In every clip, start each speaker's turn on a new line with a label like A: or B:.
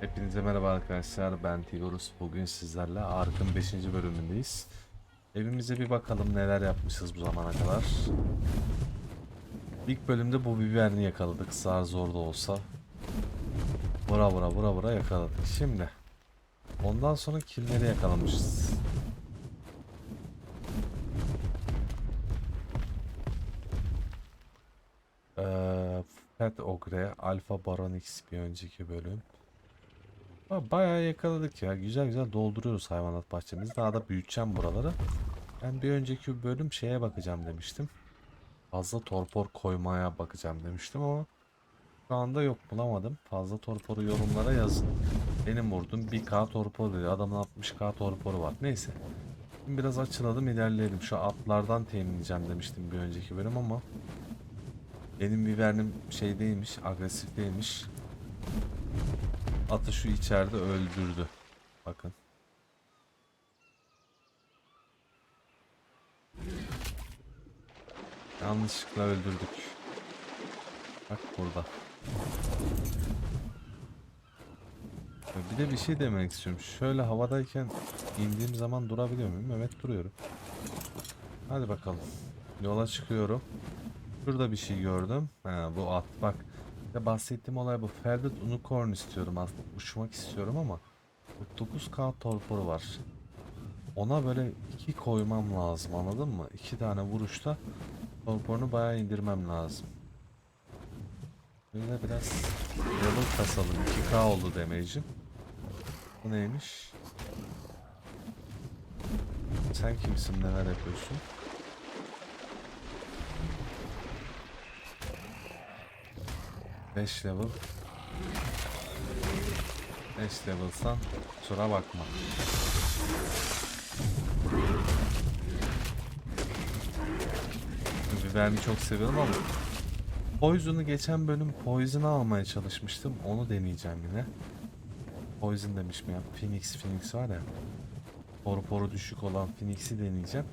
A: Hepinize merhaba arkadaşlar ben Tigorus. Bugün sizlerle Ark'ın 5. bölümündeyiz. Evimize bir bakalım neler yapmışız bu zamana kadar. İlk bölümde bu biberini yakaladık zar zor da olsa. Vura vura vura vura yakaladık. Şimdi Ondan sonra kimleri yakalamışız? Ee, Fat Ogre, Alpha Baron X bir önceki bölüm Ha, Bayağı yakaladık ya. Güzel güzel dolduruyoruz hayvanat bahçemizi. Daha da büyüteceğim buraları. Ben bir önceki bölüm şeye bakacağım demiştim. Fazla torpor koymaya bakacağım demiştim ama şu anda yok bulamadım. Fazla torporu yorumlara yazın. Benim vurdum 1k torpor dedi. Adamın 60k torporu var. Neyse. Şimdi biraz açılalım ilerleyelim. Şu atlardan teminleyeceğim demiştim bir önceki bölüm ama benim bibernim şey değilmiş, agresif değilmiş. Atı şu içeride öldürdü. Bakın. Yanlışlıkla öldürdük. Bak burada. Bir de bir şey demek istiyorum. Şöyle havadayken indiğim zaman durabiliyor muyum? Evet duruyorum. Hadi bakalım. Yola çıkıyorum. Şurada bir şey gördüm. Ha, bu at bak. Ya bahsettiğim olay bu. Felded Unicorn istiyorum aslında. Uçmak istiyorum ama 49k torporu var. Ona böyle iki koymam lazım anladın mı? İki tane vuruşta torporunu bayağı indirmem lazım. Böyle biraz level kasalım. 2k oldu damage'im. Bu neymiş? Sen kimsin neler yapıyorsun? Beş level 5 level'san kusura bakma. Biberini çok seviyorum ama Poison'u geçen bölüm Poison'u almaya çalışmıştım. Onu deneyeceğim yine. Poison demişim ya. Phoenix Phoenix var ya. Torporu düşük olan Phoenix'i deneyeceğim.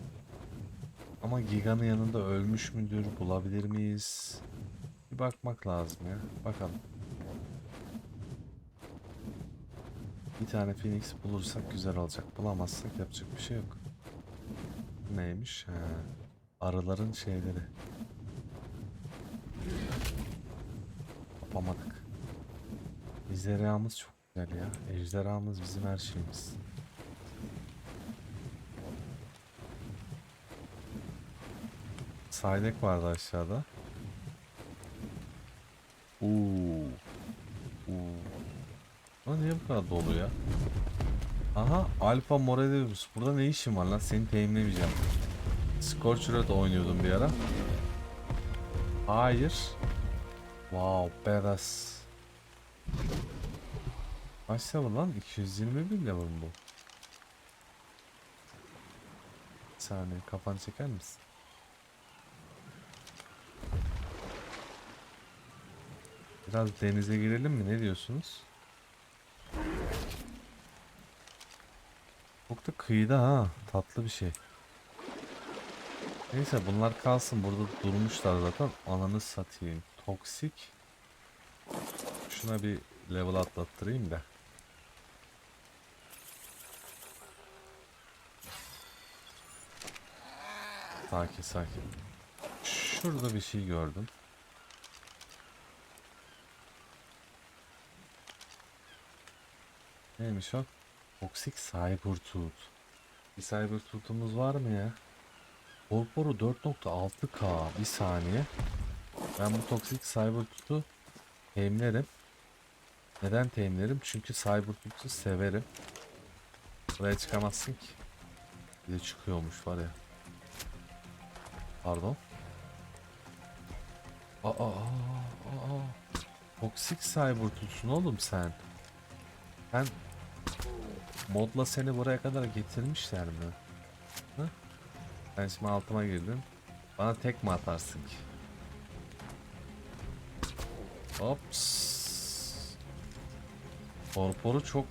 A: Ama Giga'nın yanında ölmüş müdür? Bulabilir miyiz? Bir bakmak lazım ya. Bakalım. Bir tane Phoenix bulursak güzel olacak. Bulamazsak yapacak bir şey yok. Neymiş? Ha. Arıların şeyleri. Yapamadık. Ejderhamız çok güzel ya. Ejderhamız bizim her şeyimiz. Saydek vardı aşağıda. Uuu. Uuu. Lan niye bu kadar dolu ya? Aha Alfa Morelius. Burada ne işin var lan? Seni teminlemeyeceğim. Scorcher Red oynuyordum bir ara. Hayır. Wow badass. Kaç level lan? 221 level mi bu? Bir saniye kafanı çeker misin? Biraz denize girelim mi? Ne diyorsunuz? Çok da kıyıda ha. Tatlı bir şey. Neyse bunlar kalsın. Burada durmuşlar zaten. Ananı satayım. Toksik. Şuna bir level atlattırayım da. Sakin sakin. Şurada bir şey gördüm. Neymiş o? Toksik Cybertooth. Bir Cybertooth'umuz var mı ya? Torporu 4.6k bir saniye. Ben bu toksik Cybertooth'u teminlerim. Neden teminlerim? Çünkü Cybertooth'u severim. Buraya çıkamazsın ki. Bir de çıkıyormuş var ya. Pardon. Aa, aa, aa. Toksik Cybertooth'sun oğlum sen. Sen modla seni buraya kadar getirmişler mi? Hı? Ben şimdi altıma girdim. Bana tek mi atarsın ki? Ops. Torporu çok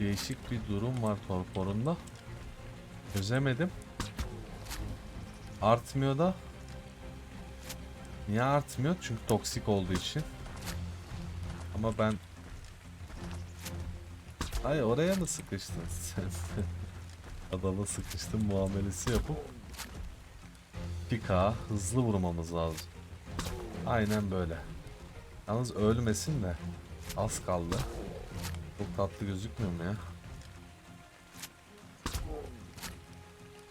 A: değişik bir durum var torporunda. Çözemedim. Artmıyor da. Niye artmıyor? Çünkü toksik olduğu için. Ama ben Ay oraya mı sıkıştın sen? Adama sıkıştın muamelesi yapıp Pika hızlı vurmamız lazım. Aynen böyle. Yalnız ölmesin de az kaldı. Çok tatlı gözükmüyor mu ya?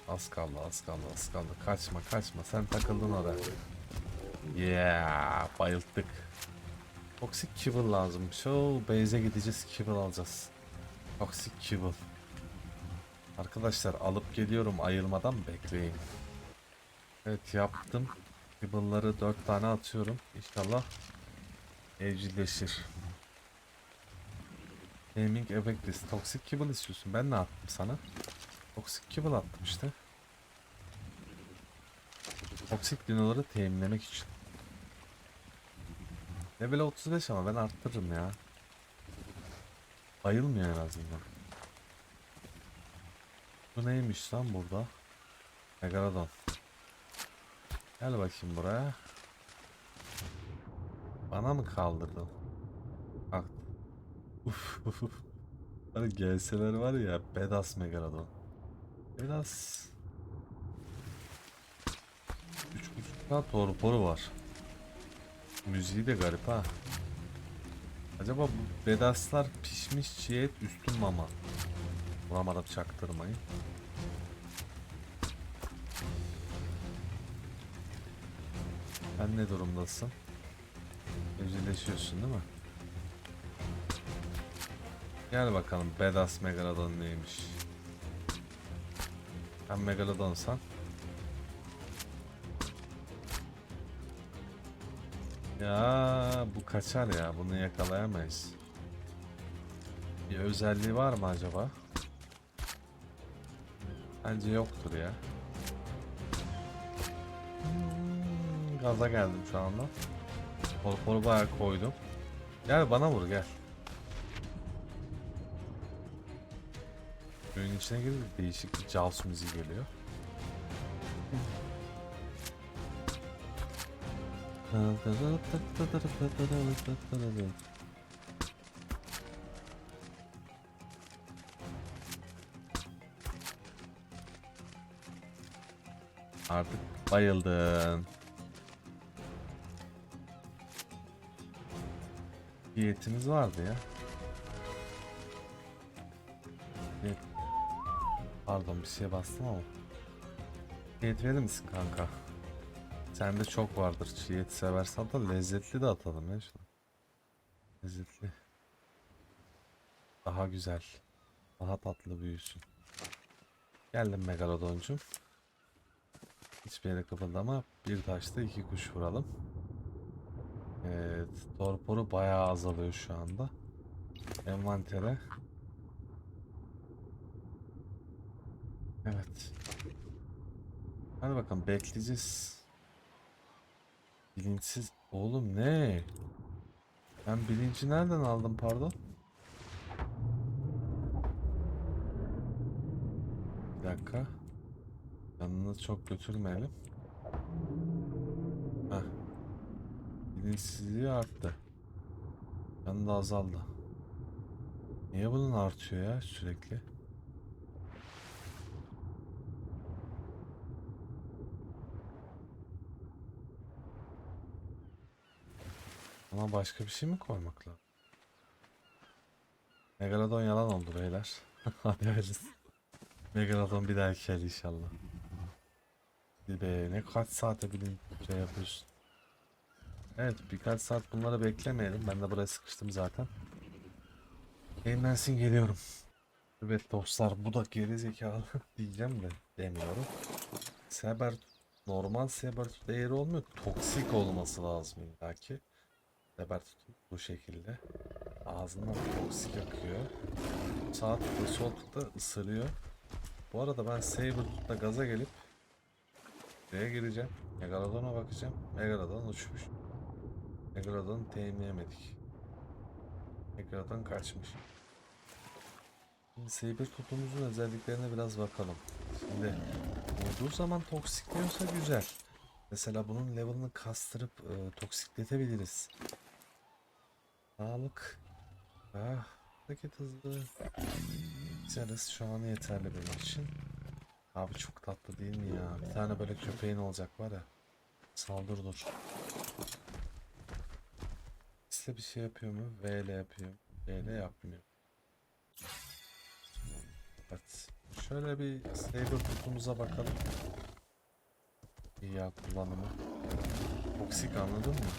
A: Az kaldı, az kaldı, az kaldı. Kaçma, kaçma. Sen takıldın oraya. Yeah, bayılttık. Toxic Kibble lazım. Şu base'e gideceğiz, Kibble alacağız. Toxic Kibble. Arkadaşlar alıp geliyorum ayılmadan bekleyin. Evet yaptım. Kibble'ları 4 tane atıyorum. İnşallah evcilleşir. Gaming Effectless. Toxic Kibble istiyorsun. Ben ne attım sana? Toxic Kibble attım işte. Toxic dinoları teminlemek için. Level 35 ama ben arttırırım ya. Bayılmıyor en azından. Bu neymiş lan burada? Megalodon. Gel bakayım buraya. Bana mı kaldırdın? Bak. Uf uf uf. Hani gelseler var ya Bedas Megalodon. Biraz Üç buçuk torporu var. Müziği de garip ha. Acaba bu bedaslar pişmiş çiğ et üstün mama. Vuramadım çaktırmayın. Sen ne durumdasın? Evcilleşiyorsun değil mi? Gel bakalım Bedas Megalodon neymiş. Sen Megalodonsan. Ya bu kaçar ya bunu yakalayamayız. Bir özelliği var mı acaba? Bence yoktur ya. Hmm, gaza geldim şu anda. Korporu bayağı koydum. Gel bana vur gel. Köyün içine girdi değişik bir Jaws müziği geliyor. Artık bayıldın. Bir etimiz vardı ya. Et. Pardon bir şeye bastım ama. Et verir misin kanka? Sende çok vardır. Çiğ et seversen da lezzetli de atalım ya şuna. Lezzetli. Daha güzel. Daha tatlı büyüsün. Geldim Megalodon'cum. Hiçbir yere kıpırdama. Bir taşta iki kuş vuralım. Evet. Torporu bayağı azalıyor şu anda. Envantere. Evet. Hadi bakalım bekleyeceğiz. Bilinçsiz. Oğlum ne? Ben bilinci nereden aldım pardon? Bir dakika. Yanını çok götürmeyelim. Heh. Bilinçsizliği arttı. Yanı da azaldı. Niye bunun artıyor ya sürekli? Ama başka bir şey mi koymak lazım? Megalodon yalan oldu beyler. Hadi hayırlısı. Megalodon bir dahaki el inşallah. Be ne kaç saate bilin şey yapıyorsun. Evet birkaç saat bunları beklemeyelim. Ben de buraya sıkıştım zaten. Yayınlansın geliyorum. Evet dostlar bu da geri zekalı diyeceğim de demiyorum. Saber normal saber değeri olmuyor. Toksik olması lazım illaki. Saber bu şekilde. Ağzından toksik akıyor. Sağ tıkla sol tıkla ısırıyor. Bu arada ben Sabertooth'la gaza gelip Buraya gireceğim. Megalodon'a bakacağım. Megalodon uçmuş. Megalodon'u teminleyemedik. Megalodon kaçmış. Şimdi Sabertooth'umuzun özelliklerine biraz bakalım. Şimdi vurduğu zaman toksikliyorsa güzel. Mesela bunun level'ını kastırıp e, toksikletebiliriz. Sağlık. Ah, Hareket hızlı. Güzeliz şu an yeterli benim için. Abi çok tatlı değil mi ya? Bir tane böyle köpeğin olacak var ya. Saldır dur. İşte bir şey yapıyor mu? V ile yapıyor. V ile yapmıyor. Evet. Şöyle bir saber kutumuza bakalım. İyi ya kullanımı. Toksik anladın mı?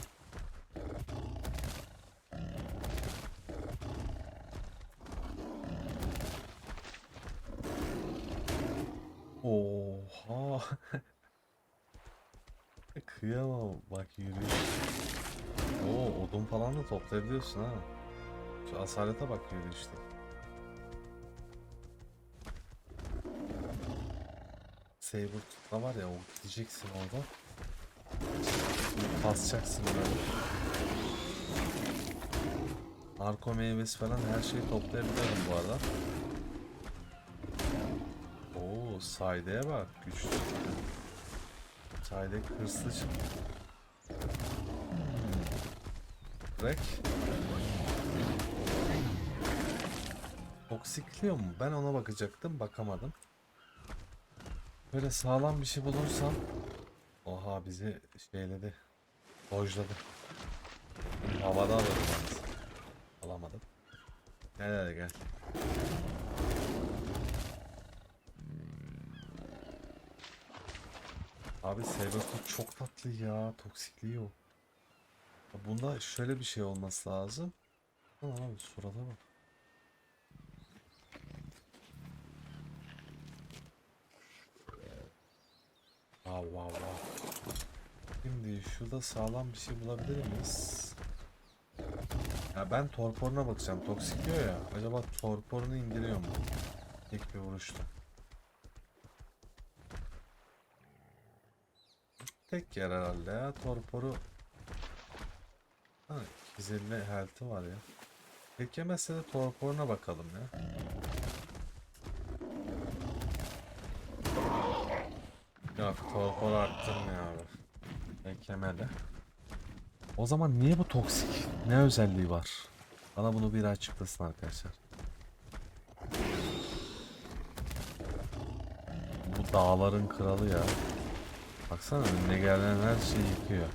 A: Oha. Kıyamam bak yürüyüş. Oo odun falan da toplayabiliyorsun ha. Şu asalete bak yürüyüşte. Saber tutma var ya o gideceksin orada. Basacaksın böyle. Narko meyvesi falan her şeyi toplayabiliyorum bu arada. Oo Sayde'ye bak güçlü. Sayde hırslı çıktı. Hmm. Rek. Toksikliyor mu? Ben ona bakacaktım bakamadım. Böyle sağlam bir şey bulursam Oha bizi şeyledi. Dojladı. Havada alırım. Alamadım. Gel hadi gel. Abi Sabertooth çok tatlı ya. Toksikliği o. Bunda şöyle bir şey olması lazım. Lan abi surata bak. Wow wow wow. Şimdi şurada sağlam bir şey bulabilir miyiz? Ya ben torporuna bakacağım. Toksikliyor ya. Acaba torporunu indiriyor mu? Tek bir vuruşta. Tek yer herhalde ya. Torporu ha, 250 health'i var ya. Tek yemezse de torporuna bakalım ya. Yok torpor arttırmıyor abi. Tek yemedi. O zaman niye bu toksik? Ne özelliği var? Bana bunu bir açıklasın arkadaşlar. Bu dağların kralı ya. Baksana önüne gelen her şeyi yıkıyor.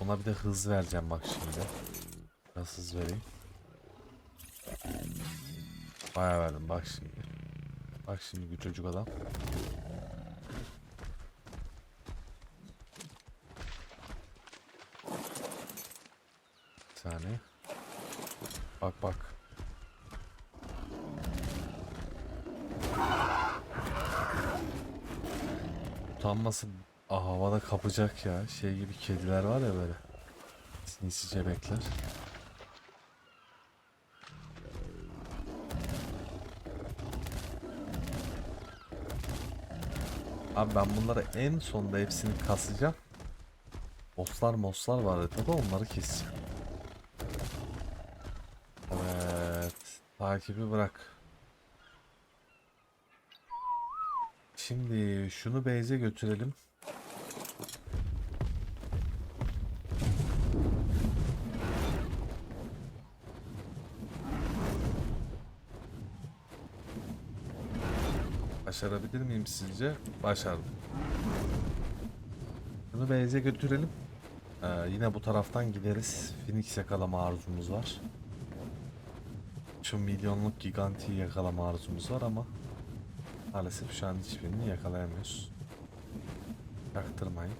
A: Ona bir de hız vereceğim bak şimdi. Biraz hız vereyim. Bayağı verdim bak şimdi. Bak şimdi çocuk adam. Bir saniye. Bak bak. Utanması ah, havada kapacak ya. Şey gibi kediler var ya böyle. Sinsi bebekler. Abi ben bunları en sonda hepsini kasacağım. Bosslar mosslar var haritada onları keseceğim. Evet. Takibi bırak. Şimdi şunu base'e götürelim. Başarabilir miyim sizce? Başardım. Bunu base'e götürelim. Ee, yine bu taraftan gideriz. Phoenix yakalama arzumuz var. Şu milyonluk gigantiyi yakalama arzumuz var ama maalesef şu an hiçbirini yakalayamıyoruz. Yaktırmayın.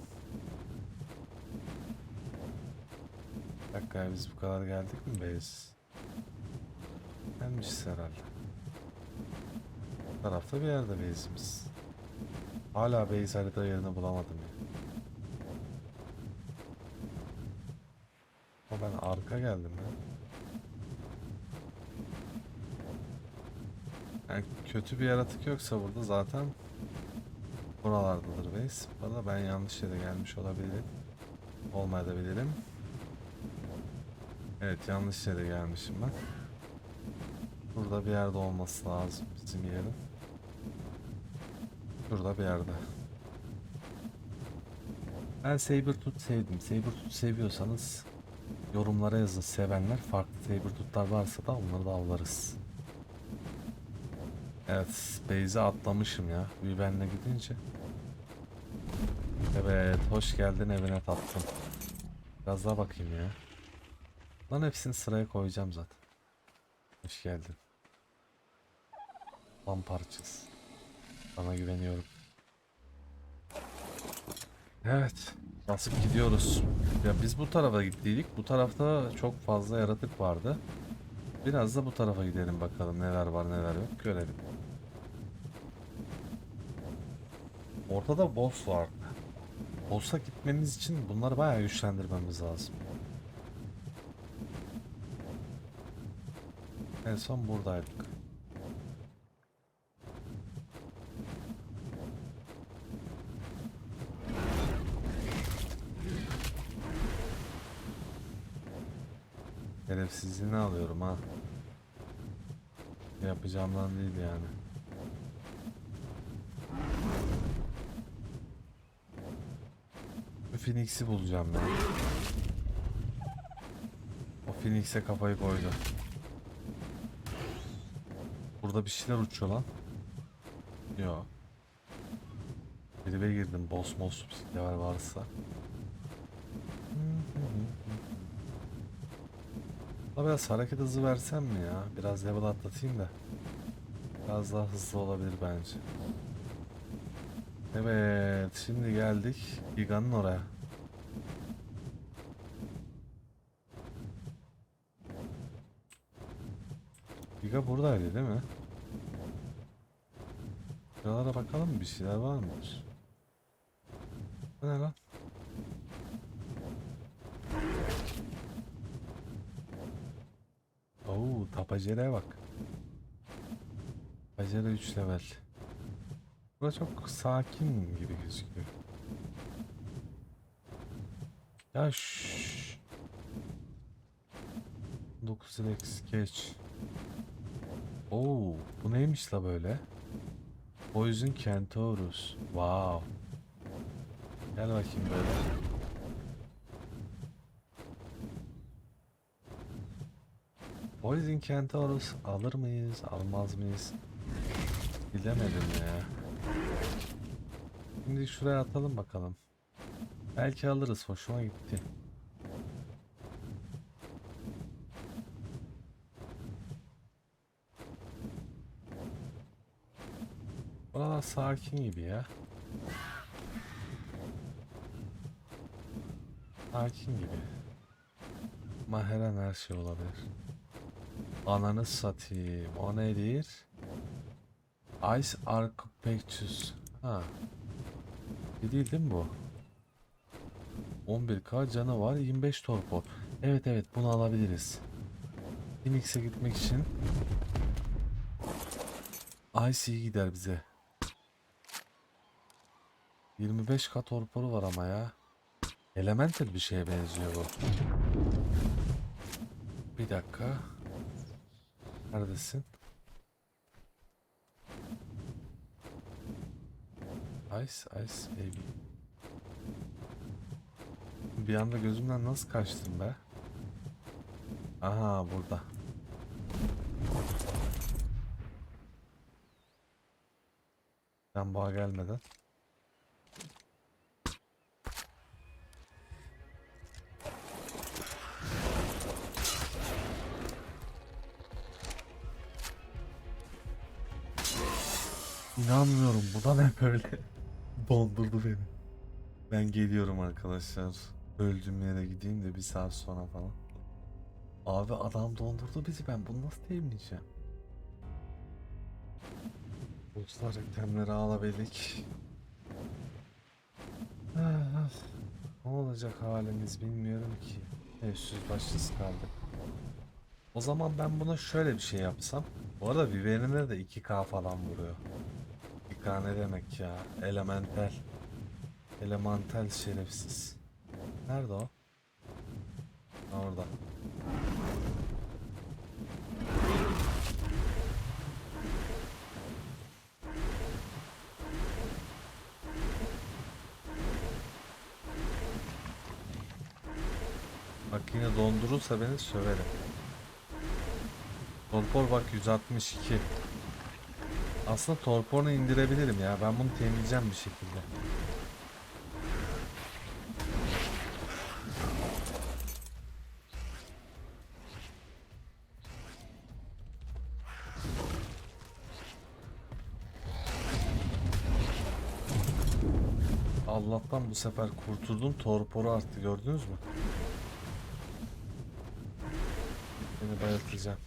A: Bir dakika biz bu kadar geldik mi base? Gelmişiz herhalde. Bu tarafta bir yerde base'imiz. Hala base harita yerini bulamadım ya. Ama ben arka geldim ya. Yani kötü bir yaratık yoksa burada zaten buralardadır base. Bana ben yanlış yere gelmiş olabilirim. Olmayabilirim. Evet yanlış yere gelmişim ben. Burada bir yerde olması lazım bizim yerin. Şurada bir yerde. Ben Sabertooth sevdim. Sabertooth seviyorsanız Yorumlara yazın sevenler. Farklı Sabertooth'lar varsa da onları da avlarız. Evet, Beyze atlamışım ya. Bir benle gidince. Evet, hoş geldin evine tatlım. Biraz daha bakayım ya. Lan hepsini sıraya koyacağım zaten. Hoş geldin. Lan parçası. Sana güveniyorum. Evet. Basıp gidiyoruz. Ya biz bu tarafa gittiydik. Bu tarafta çok fazla yaratık vardı. Biraz da bu tarafa gidelim bakalım neler var neler yok görelim. Ortada boss vardı. Boss'a gitmemiz için bunları bayağı güçlendirmemiz lazım. En son buradaydık. Şerefsizliğini alıyorum ha. Yapacağımdan değil yani. Phoenix'i bulacağım ya. O Phoenix'e kafayı koydu. Burada bir şeyler uçuyor lan. Yo. Tribe girdim. Boss boss bir şeyler varsa. Da biraz hareket hızı versem mi ya? Biraz level atlatayım da. Biraz daha hızlı olabilir bence. Evet, şimdi geldik Giga'nın oraya. Giga buradaydı değil mi? Şuralara bakalım mı? Bir şeyler var mıdır? Bu ne lan? Oo, tapacereye bak. Tapacere 3 level. Burası çok sakin gibi gözüküyor. Ya şşş. 9 Rex geç. Oo, bu neymiş la böyle? Poison Centaurus. Wow. Gel bakayım böyle. Poison Centaurus alır mıyız, almaz mıyız? Bilemedim ya. Şimdi şuraya atalım bakalım. Belki alırız, hoşuma gitti. Buralar sakin gibi ya. Sakin gibi. Ama her an her şey olabilir. Ananı satayım. O nedir? Ice Archipelagus. Ha. Bir değil değil mi bu? 11k canı var. 25 torpo. Evet evet bunu alabiliriz. Phoenix'e gitmek için Ice iyi gider bize. 25k torporu var ama ya. Elemental bir şeye benziyor bu. Bir dakika. Neredesin? Ice, ice baby. Bir anda gözümden nasıl kaçtın be? Aha burada. Ben boğa gelmeden. İnanmıyorum bu da ne böyle? Dondurdu beni. Ben geliyorum arkadaşlar. Öldüğüm yere gideyim de bir saat sonra falan. Abi adam dondurdu bizi ben bunu nasıl temizleyeceğim? Uçlar itemleri alabildik. Ah, Ne olacak halimiz bilmiyorum ki. Evsiz başsız kaldık. O zaman ben buna şöyle bir şey yapsam. Bu arada Viverine de 2k falan vuruyor. 2k ne demek ya? Elemental. Elemental şerefsiz. Nerede o? Orada. Bak yine dondurursa beni söverim. Torpor bak 162. Aslında torporunu indirebilirim ya. Ben bunu temizleyeceğim bir şekilde. Allah'tan bu sefer kurtuldum. Torporu arttı gördünüz mü? Beni bayıltacağım.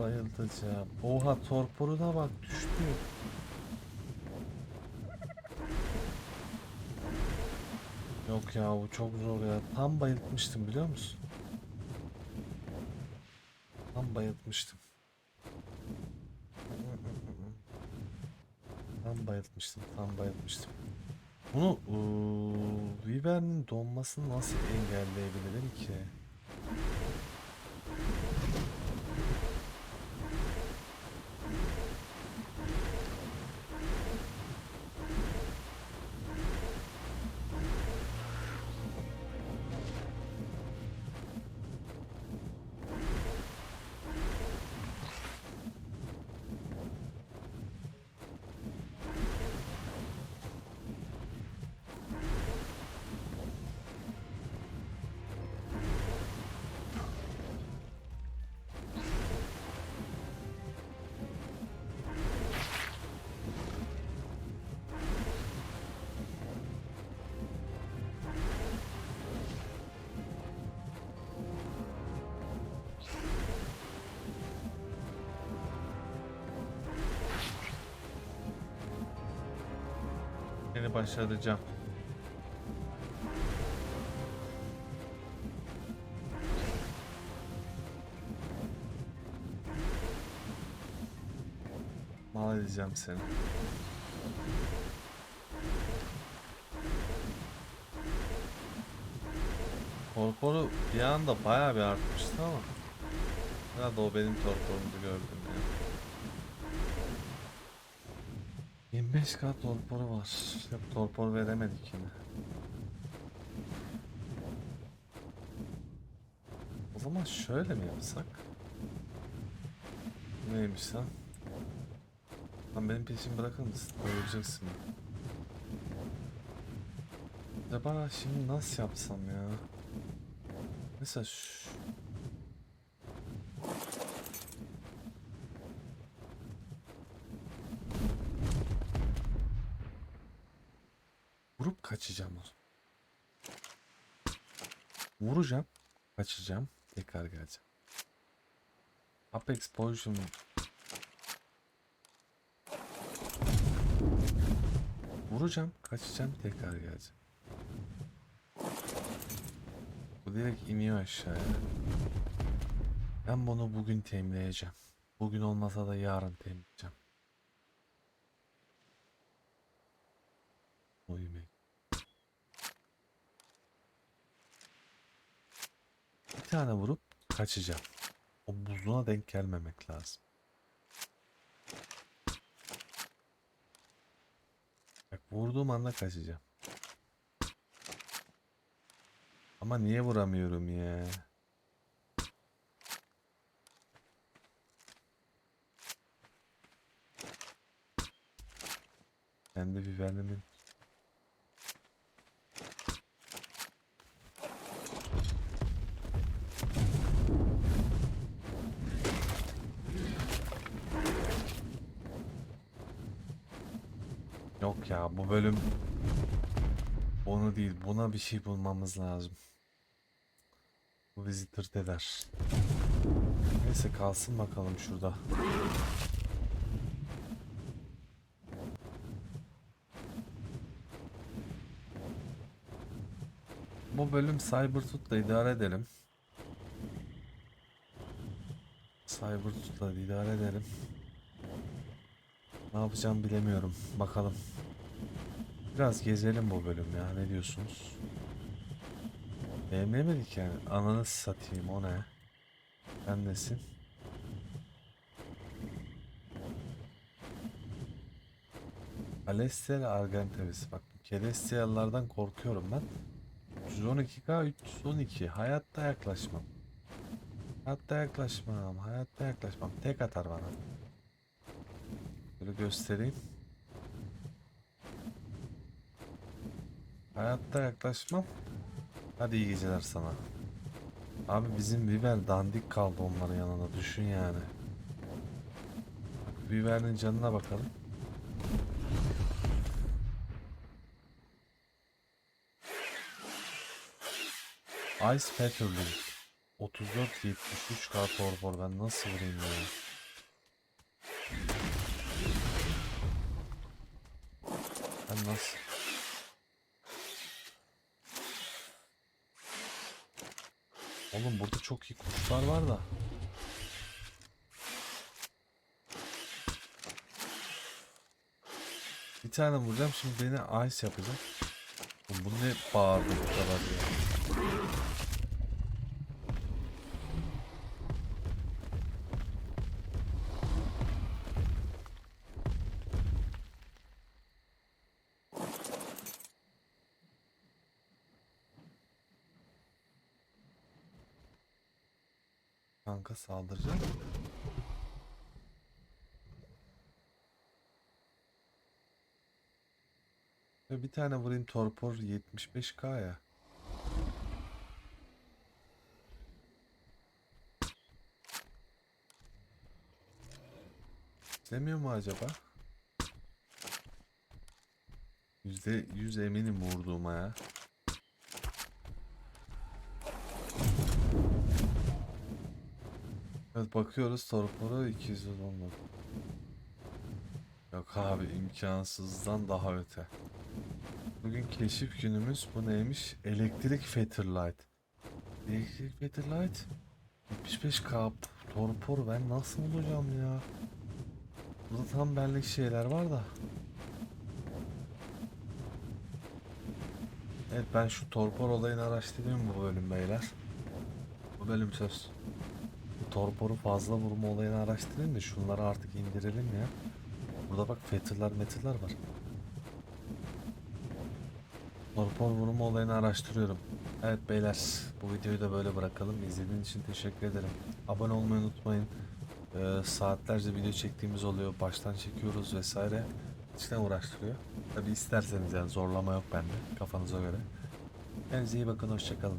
A: Bayıltacağım. Oha torporu da bak düştü. Yok ya bu çok zor ya. Tam bayıltmıştım biliyor musun? Tam bayıltmıştım. Tam bayıltmıştım, tam bayıltmıştım. Bunu Wyvern'in donmasını nasıl engelleyebilirim ki? Seni başlatacağım. Mal edeceğim seni. Torporu bir anda bayağı bir artmıştı ama Herhalde o benim torporumu gördüm ya. 25 kat torporu var. Yok torpor veremedik yine. O zaman şöyle mi yapsak? Neymiş lan? Lan benim peşimi bırakır mısın? Öleceksin. Acaba şimdi nasıl yapsam ya? Mesela şu... Vurup kaçacağım o. Vuracağım. Kaçacağım. Tekrar geleceğim. Apex Poison Vuracağım. Kaçacağım. Tekrar geleceğim. Bu direkt iniyor aşağıya. Ben bunu bugün temizleyeceğim. Bugün olmasa da yarın temizleyeceğim. O yemek. Bir tane vurup kaçacağım. O buzluğuna denk gelmemek lazım. Bak vurduğum anda kaçacağım. Ama niye vuramıyorum ya? Kendi biberlimin bir şey bulmamız lazım. Bu bizi tırt eder. Neyse kalsın bakalım şurada. Bu bölüm Cybertooth'la idare edelim. Cybertooth'la idare edelim. Ne yapacağım bilemiyorum. Bakalım. Biraz gezelim bu bölüm ya. Ne diyorsunuz? Beğenemedik yani. Ananı satayım o ne? Sen nesin? Alestia Argentavis. Bak Celestial'lardan korkuyorum ben. 312k 312 hayatta yaklaşmam. Hayatta yaklaşmam. Hayatta yaklaşmam. Tek atar bana. Böyle göstereyim. Hayatta yaklaşmam. Hadi iyi geceler sana. Abi bizim biber dandik kaldı onların yanında. Düşün yani. Biberin canına bakalım. Ice Petrol'ün 34 73 k torpor ben nasıl vurayım ya? Ben nasıl? Oğlum burada çok iyi kuşlar var da. Bir tane vuracağım şimdi beni ice yapacak. Oğlum Bu ne bağırdı bu kadar ya. Kanka saldıracak. Ve bir tane vurayım torpor 75k ya. İstemiyor mu acaba? Yüzde yüz eminim vurduğuma ya. Bakıyoruz torpora 200 olmadı. Yok abi imkansızdan daha öte. Bugün keşif günümüz bu neymiş? Elektrik Featherlight. Elektrik Featherlight 75 kap torpor ben nasıl bulacağım ya? Burada tam benlik şeyler var da. Evet ben şu torpor olayını araştırayım bu bölüm beyler. Bu bölüm söz. Torporu fazla vurma olayını araştırayım da şunları artık indirelim ya. Burada bak fetırlar metırlar var. Torpor vurma olayını araştırıyorum. Evet beyler bu videoyu da böyle bırakalım. İzlediğiniz için teşekkür ederim. Abone olmayı unutmayın. Ee, saatlerce video çektiğimiz oluyor. Baştan çekiyoruz vesaire. İçten uğraştırıyor. Tabi isterseniz yani zorlama yok bende. Kafanıza göre. Kendinize iyi bakın. Hoşçakalın.